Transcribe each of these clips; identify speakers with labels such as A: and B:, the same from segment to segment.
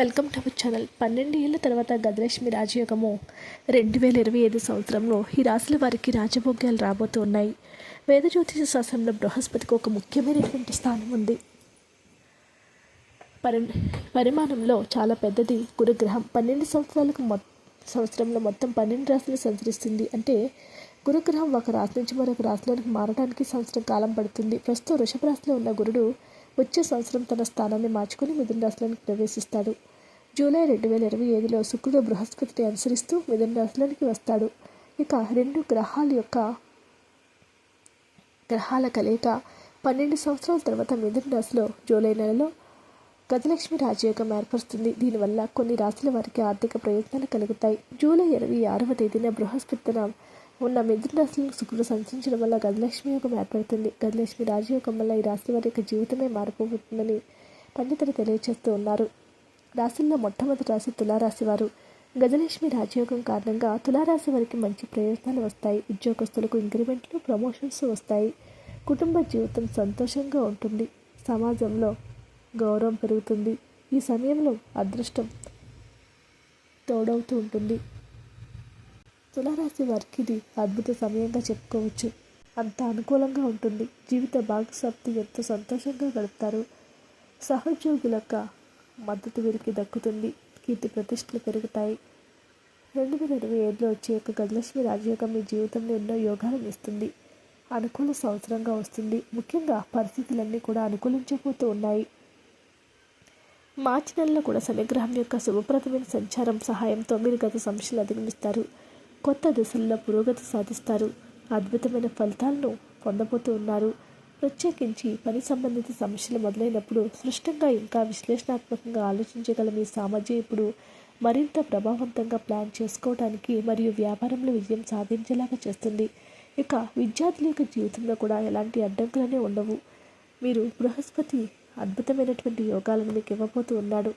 A: Welcome to our channel. పన్నెండు ఏళ్ళ తర్వాత గజలక్ష్మి రాజయోగము. రెండు వేల ఇరవై ఐదు సంవత్సరంలో ఈ రాశుల వారికి రాజభోగ్యాలు రాబోతూ ఉన్నాయి వేద జ్యోతిష శాస్త్రంలో బృహస్పతికి ఒక ముఖ్యమైనటువంటి స్థానం ఉంది. పరి పరిమాణంలో చాలా పెద్దది గురుగ్రహం. పన్నెండు సంవత్సరాలకు మొ సంవత్సరంలో మొత్తం పన్నెండు రాశులు సంచరిస్తుంది. అంటే గురుగ్రహం ఒక రాశి నుంచి మరొక రాశిలోనికి మారడానికి సంవత్సరం కాలం పడుతుంది. ప్రస్తుతం వృషభ రాశిలో ఉన్న గురుడు వచ్చే సంవత్సరం తన స్థానాన్ని మార్చుకుని మిథున రాశిలోనికి ప్రవేశిస్తాడు. జూలై రెండు వేల ఇరవై ఐదులో శుక్రుడు బృహస్పతిని అనుసరిస్తూ మిథున రాశిలోనికి వస్తాడు. ఇక రెండు గ్రహాల యొక్క గ్రహాల కలయిక పన్నెండు సంవత్సరాల తర్వాత మిథున రాశిలో జూలై నెలలో గజలక్ష్మి రాజయోగం ఏర్పరుస్తుంది. దీనివల్ల కొన్ని రాశుల వారికి ఆర్థిక ప్రయోజనాలు కలుగుతాయి. జూలై ఇరవై ఆరవ తేదీన బృహస్పతిన ఉన్న మిథున రాశిలో శుక్రుడు సంచరించడం వల్ల గజలక్ష్మి యోగం ఏర్పడుతుంది. గజలక్ష్మి రాజయోగం వల్ల ఈ రాశి వారి యొక్క జీవితమే మారిపోతుందని పండితులు తెలియజేస్తూ ఉన్నారు. రాశుల్లో మొట్టమొదటి రాశి తులారాశి వారు. గజలక్ష్మి రాజయోగం కారణంగా తులారాశి వారికి మంచి ప్రయోజనాలు వస్తాయి. ఉద్యోగస్తులకు ఇంక్రిమెంట్లు ప్రమోషన్స్ వస్తాయి. కుటుంబ జీవితం సంతోషంగా ఉంటుంది. సమాజంలో గౌరవం పెరుగుతుంది. ఈ సమయంలో అదృష్టం తోడవుతూ ఉంటుంది. తులారాశి వారికి ఇది అద్భుత సమయంగా చెప్పుకోవచ్చు. అంత అనుకూలంగా ఉంటుంది. జీవిత భాగస్వాప్తి ఎంతో సంతోషంగా గడుపుతారు. సహోద్యోగుల మద్దతు వీరికి దక్కుతుంది. కీర్తి ప్రతిష్టలు పెరుగుతాయి. రెండు వేల ఇరవై ఏడులో వచ్చే యొక్క గజలక్ష్మి రాజయోగం మీ జీవితంలో ఎన్నో యోగాలను ఇస్తుంది. అనుకూల సంవత్సరంగా వస్తుంది. ముఖ్యంగా పరిస్థితులన్నీ కూడా అనుకూలించబోతూ ఉన్నాయి. మార్చి నెలలో కూడా శనిగ్రహం యొక్క శుభప్రదమైన సంచారం సహాయంతో మీరు గత సమస్యలు అధిగమిస్తారు. కొత్త దిశల్లో పురోగతి సాధిస్తారు. అద్భుతమైన ఫలితాలను పొందబోతూ ఉన్నారు. ప్రత్యేకించి పని సంబంధిత సమస్యలు మొదలైనప్పుడు స్పష్టంగా ఇంకా విశ్లేషణాత్మకంగా ఆలోచించగల మీ సామర్థ్యం ఇప్పుడు మరింత ప్రభావవంతంగా ప్లాన్ చేసుకోవడానికి మరియు వ్యాపారంలో విజయం సాధించేలాగా చేస్తుంది. ఇక విద్యార్థుల యొక్క జీవితంలో కూడా ఎలాంటి అడ్డంకులనే ఉండవు. మీరు బృహస్పతి అద్భుతమైనటువంటి యోగాలను మీకు ఇవ్వబోతూ ఉన్నాడు.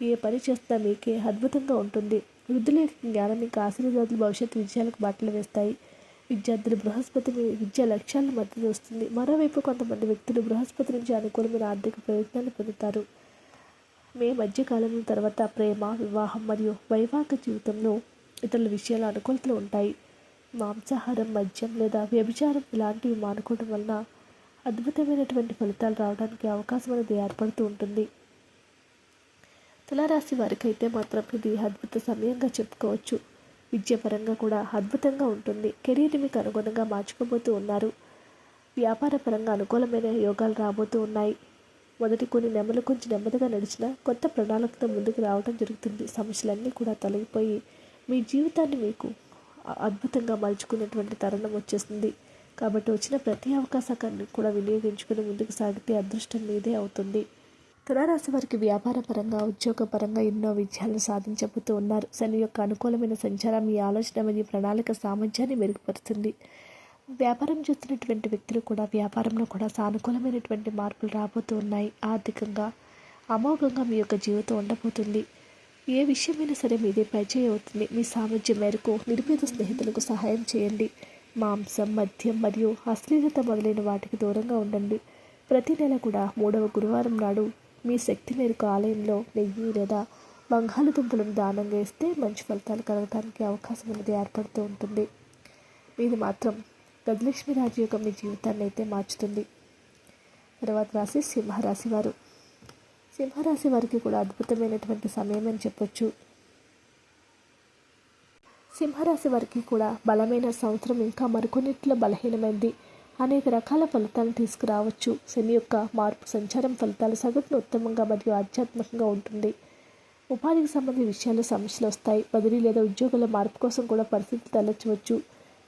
A: ఏ పని చేస్తున్నా మీకే అద్భుతంగా ఉంటుంది. వృద్ధుల యొక్క జ్ఞానం మీకు ఆశీర్వాదాలు భవిష్యత్తు విజయాలకు బాటలు వేస్తాయి. విద్యార్థులు బృహస్పతి విద్యా లక్ష్యాలను మద్దతు వస్తుంది మరోవైపు కొంతమంది వ్యక్తులు బృహస్పతి నుంచి అనుకూలమైన ఆర్థిక ప్రయోజనాలు పొందుతారు. మే మధ్యకాలం తర్వాత ప్రేమ వివాహం మరియు వైవాహిక జీవితంలో ఇతరుల విషయాల అనుకూలతలు ఉంటాయి. మాంసాహారం మద్యం లేదా వ్యభిచారం ఇలాంటివి మానుకోవడం వలన అద్భుతమైనటువంటి ఫలితాలు రావడానికి అవకాశం అనేది ఏర్పడుతూ ఉంటుంది. తులారాశి వారికైతే మాత్రం ఇది అద్భుత సమయంగా చెప్పుకోవచ్చు. విద్యాపరంగా కూడా అద్భుతంగా ఉంటుంది. కెరీర్ని మీకు అనుగుణంగా మార్చుకోబోతూ ఉన్నారు. వ్యాపారపరంగా అనుకూలమైన యోగాలు రాబోతూ ఉన్నాయి. మొదటి కొన్ని నెమలు కొంచెం నెమ్మదిగా నడిచిన కొత్త ప్రణాళికతో ముందుకు రావడం జరుగుతుంది. సమస్యలన్నీ కూడా తొలగిపోయి మీ జీవితాన్ని మీకు అద్భుతంగా మలుచుకునేటువంటి తరుణం వచ్చేస్తుంది. కాబట్టి వచ్చిన ప్రతి అవకాశాన్ని కూడా వినియోగించుకుని ముందుకు సాగితే అదృష్టం మీదే అవుతుంది. తులారాశి వారికి వ్యాపారపరంగా ఉద్యోగపరంగా ఎన్నో విజయాలను సాధించబోతూ ఉన్నారు. శని యొక్క అనుకూలమైన సంచారం మీ ఆలోచన మరియు ప్రణాళిక సామర్థ్యాన్ని మెరుగుపరుస్తుంది. వ్యాపారం చేస్తున్నటువంటి వ్యక్తులు కూడా వ్యాపారంలో కూడా సానుకూలమైనటువంటి మార్పులు రాబోతూ ఉన్నాయి. ఆర్థికంగా అమోఘంగా మీ యొక్క జీవితం ఉండబోతుంది. ఏ విషయమైనా సరే మీదే పరిచయం అవుతుంది. మీ సామర్థ్యం మేరకు నిరుపేద స్నేహితులకు సహాయం చేయండి. మాంసం మద్యం మరియు అశ్లీలత మొదలైన వాటికి దూరంగా ఉండండి. ప్రతి నెల కూడా మూడవ గురువారం నాడు మీ శక్తి మేరకు ఆలయంలో నెయ్యి లేదా బంగాళదుంపలను దానంగా ఇస్తే మంచి ఫలితాలు కలగడానికి అవకాశం అనేది ఏర్పడుతూ ఉంటుంది. మీది మాత్రం గజలక్ష్మి రాజు యొక్క మీ జీవితాన్ని అయితే మార్చుతుంది. తర్వాత రాశి సింహరాశి వారు. సింహరాశి వారికి కూడా అద్భుతమైనటువంటి సమయం అని చెప్పొచ్చు. సింహరాశి వారికి కూడా బలమైన సంవత్సరం ఇంకా మరికొన్నిట్లో బలహీనమైంది. అనేక రకాల ఫలితాలను తీసుకురావచ్చు. శని యొక్క మార్పు సంచారం ఫలితాలు సగటున ఉత్తమంగా మరియు ఆధ్యాత్మికంగా ఉంటుంది. ఉపాధికి సంబంధించిన విషయాల్లో సమస్యలు వస్తాయి. బదిలీ లేదా ఉద్యోగుల మార్పు కోసం కూడా పరిస్థితులు పర్యావరణ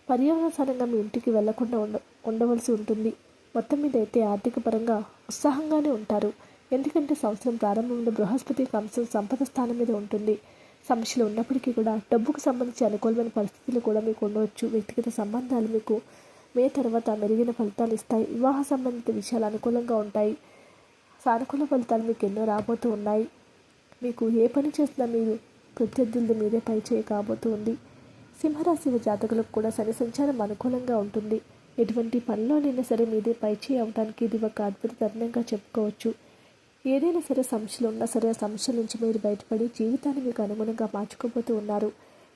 A: పర్యావరణానుసారంగా మీ ఇంటికి వెళ్ళకుండా ఉండ ఉండవలసి ఉంటుంది. మొత్తం మీద అయితే ఆర్థిక పరంగా ఉత్సాహంగానే ఉంటారు. ఎందుకంటే సంవత్సరం ప్రారంభంలో బృహస్పతి అంశం సంపద స్థానం మీద ఉంటుంది. సమస్యలు ఉన్నప్పటికీ కూడా డబ్బుకు సంబంధించి అనుకూలమైన పరిస్థితులు కూడా మీకు ఉండవచ్చు. వ్యక్తిగత సంబంధాలు మీకు మే తర్వాత మెరుగైన ఫలితాలు ఇస్తాయి. వివాహ సంబంధిత విషయాలు అనుకూలంగా ఉంటాయి. సానుకూల ఫలితాలు మీకు ఎన్నో రాబోతూ ఉన్నాయి. మీకు ఏ పని చేసినా మీరు ప్రత్యర్థులది మీరే పై చేయి కాబోతూ ఉంది సింహరాశి జాతకులకు కూడా శని సంచారం అనుకూలంగా ఉంటుంది. ఎటువంటి పనిలోనైనా సరే మీదే పై చేయి అవడానికి ఇది ఒక అద్భుత తరుణంగా చెప్పుకోవచ్చు. ఏదైనా సరే సమస్యలు ఉన్నా సరే ఆ సమస్యల నుంచి మీరు బయటపడి జీవితాన్ని మీకు అనుగుణంగా మార్చుకోబోతూ ఉన్నారు.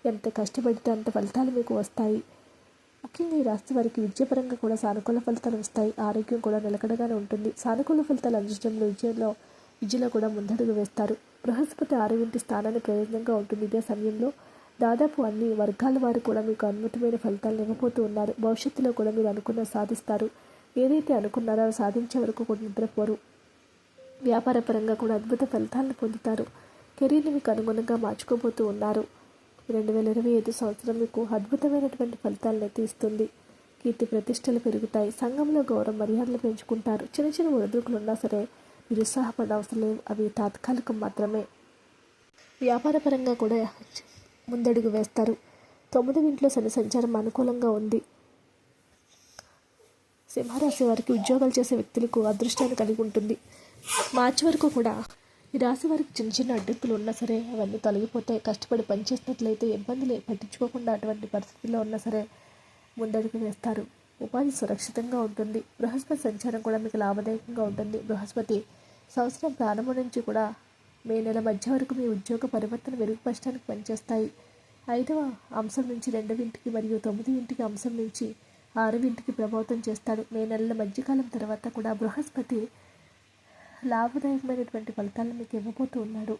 A: ఎంత కష్టపడితే అంత ఫలితాలు మీకు వస్తాయి. ముఖ్యంగా ఈ రాశి వారికి విద్యాపరంగా కూడా సానుకూల ఫలితాలు వస్తాయి. ఆరోగ్యం కూడా నిలకడగానే ఉంటుంది. సానుకూల ఫలితాలు అందించడంలో విద్యలో విద్యలో కూడా ముందడుగు వేస్తారు. బృహస్పతి ఆరోగ్యంటి స్థానాన్ని ప్రయోజనంగా ఉంటుంది. ఇదే సమయంలో దాదాపు అన్ని వర్గాల వారు కూడా మీకు అద్భుతమైన ఫలితాలు ఇవ్వబోతూ ఉన్నారు. భవిష్యత్తులో కూడా మీరు అనుకున్న సాధిస్తారు. ఏదైతే అనుకున్నారో సాధించే వరకు కూడా నిద్రపోరు. వ్యాపారపరంగా కూడా అద్భుత ఫలితాలను పొందుతారు. కెరీర్ని మీకు అనుగుణంగా మార్చుకోబోతూ ఉన్నారు. రెండు వేల ఇరవై ఐదు సంవత్సరం మీకు అద్భుతమైనటువంటి ఫలితాలను తీస్తుంది కీర్తి ప్రతిష్టలు పెరుగుతాయి. సంఘంలో గౌరవ మర్యాదలు పెంచుకుంటారు. చిన్న చిన్న ఒడిదుడుకులు ఉన్నా సరే నిరుత్సాహపడ అవసరం లేవు. అవి తాత్కాలికం మాత్రమే. వ్యాపారపరంగా కూడా ముందడుగు వేస్తారు. తొమ్మిది ఇంట్లో శని సంచారం అనుకూలంగా ఉంది. సింహరాశి వారికి ఉద్యోగాలు చేసే వ్యక్తులకు అదృష్టాన్ని కలిగి ఉంటుంది. మార్చి వరకు కూడా ఈ రాశి వారికి చిన్న చిన్న అడ్డంకులు ఉన్నా సరే అవన్నీ తొలగిపోతాయి. కష్టపడి పనిచేసినట్లయితే ఇబ్బందులు పట్టించుకోకుండా అటువంటి పరిస్థితుల్లో ఉన్నా సరే ముందడుగు వేస్తారు. ఉపాధి సురక్షితంగా ఉంటుంది. బృహస్పతి సంచారం కూడా మీకు లాభదాయకంగా ఉంటుంది. బృహస్పతి సంవత్సరం ప్రారంభం నుంచి కూడా మే నెల మధ్య వరకు మీ ఉద్యోగ పరివర్తన మెరుగుపరచడానికి పనిచేస్తాయి. ఐదవ అంశం నుంచి రెండవ ఇంటికి మరియు తొమ్మిది ఇంటికి అంశం నుంచి ఆరవ ఇంటికి ప్రభావితం చేస్తాడు. మే నెలల మధ్యకాలం తర్వాత కూడా బృహస్పతి లాభదాయకమైనటువంటి ఫలితాలను మీకు ఇవ్వబోతూ ఉన్నాడు.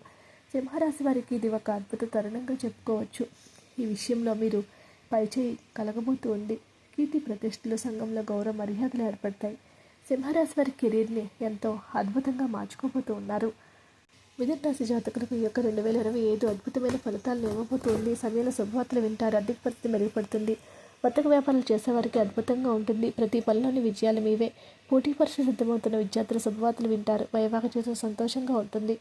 A: సింహరాశి వారికి ఇది ఒక అద్భుత తరుణంగా చెప్పుకోవచ్చు. ఈ విషయంలో మీరు పైచేయి కలగబోతూ ఉంది. కీర్తి ప్రతిష్టలు సంఘంలో గౌరవ మర్యాదలు ఏర్పడతాయి. సింహరాశి వారి కెరీర్ని ఎంతో అద్భుతంగా మార్చుకోబోతూ ఉన్నారు. మిథున రాశి జాతకులకు ఈ యొక్క రెండు వేల ఇరవై ఐదు అద్భుతమైన ఫలితాలను ఇవ్వబోతుంది సమయంలో శుభవార్తలు వింటారు. ఆర్థిక పరిస్థితి మెరుగుపడుతుంది. వర్తక వ్యాపారాలు చేసేవారికి అద్భుతంగా ఉంటుంది. ప్రతి పనిలోని విజయాలు మీవే. పోటీ పరీక్ష సిద్ధమవుతున్న విద్యార్థులు శుభవార్తలు వింటారు. వైవాహ జీవితం సంతోషంగా ఉంటుంది.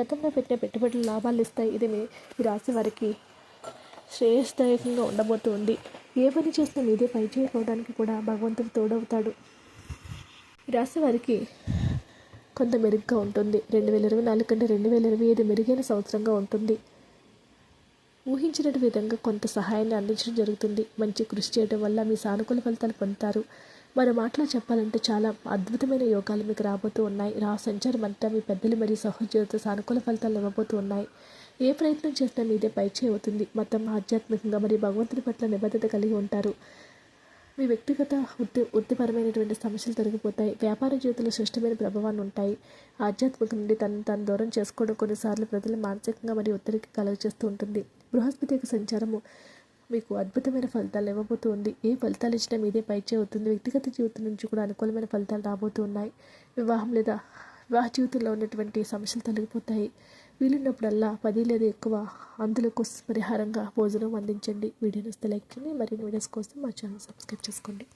A: గతంలో పెట్టిన పెట్టుబడులు లాభాలు ఇస్తాయి. ఇది మీ ఈ రాశి వారికి శ్రేయస్దాయకంగా ఉండబోతుంది ఏ పని చేసినా మీదే పై చేయకపోవడానికి కూడా భగవంతుడు తోడవుతాడు. ఈ రాశి వారికి కొంత మెరుగ్గా ఉంటుంది. రెండు వేల ఇరవై నాలుగు కంటే రెండు వేల ఇరవై ఐదు మెరుగైన సంవత్సరంగా ఉంటుంది. ఊహించినట్టు విధంగా కొంత సహాయాన్ని అందించడం జరుగుతుంది. మంచి కృషి చేయడం వల్ల మీ సానుకూల ఫలితాలు పొందుతారు. మరో మాటలో చెప్పాలంటే చాలా అద్భుతమైన యోగాలు మీకు రాబోతూ ఉన్నాయి. రా సంచారం అంతా మీ పెద్దలు మరియు సహోద్యోగులతో సానుకూల ఫలితాలు ఇవ్వబోతూ ఉన్నాయి. ఏ ప్రయత్నం చేసినా మీదే పైచే అవుతుంది. మతం ఆధ్యాత్మికంగా మరియు భగవంతుని పట్ల నిబద్ధత కలిగి ఉంటారు. మీ వ్యక్తిగత వృత్తి వృత్తిపరమైనటువంటి సమస్యలు తొలగిపోతాయి. వ్యాపార జీవితంలో శ్రేష్టమైన ప్రభావాన్ని ఉంటాయి. ఆధ్యాత్మిక నుండి తను తాను దూరం చేసుకోవడం కొన్నిసార్లు ప్రజలు మానసికంగా మరియు ఒత్తిడికి కలుగజేస్తూ ఉంటుంది. బృహస్పతి యొక్క సంచారము మీకు అద్భుతమైన ఫలితాలు ఇవ్వబోతూ ఉంది ఏ ఫలితాలు ఇచ్చినా మీదే పైచే అవుతుంది. వ్యక్తిగత జీవితం నుంచి కూడా అనుకూలమైన ఫలితాలు రాబోతూ ఉన్నాయి వివాహం లేదా వివాహ జీవితంలో ఉన్నటువంటి సమస్యలు తొలగిపోతాయి. వీలున్నప్పుడల్లా పది లేదా ఎక్కువ అందులకు పరిహారంగా భోజనం అందించండి. వీడియోని వస్తే లైక్ చేయండి. మరిన్ని వీడియోస్ కోసం మా ఛానల్ సబ్స్క్రైబ్ చేసుకోండి.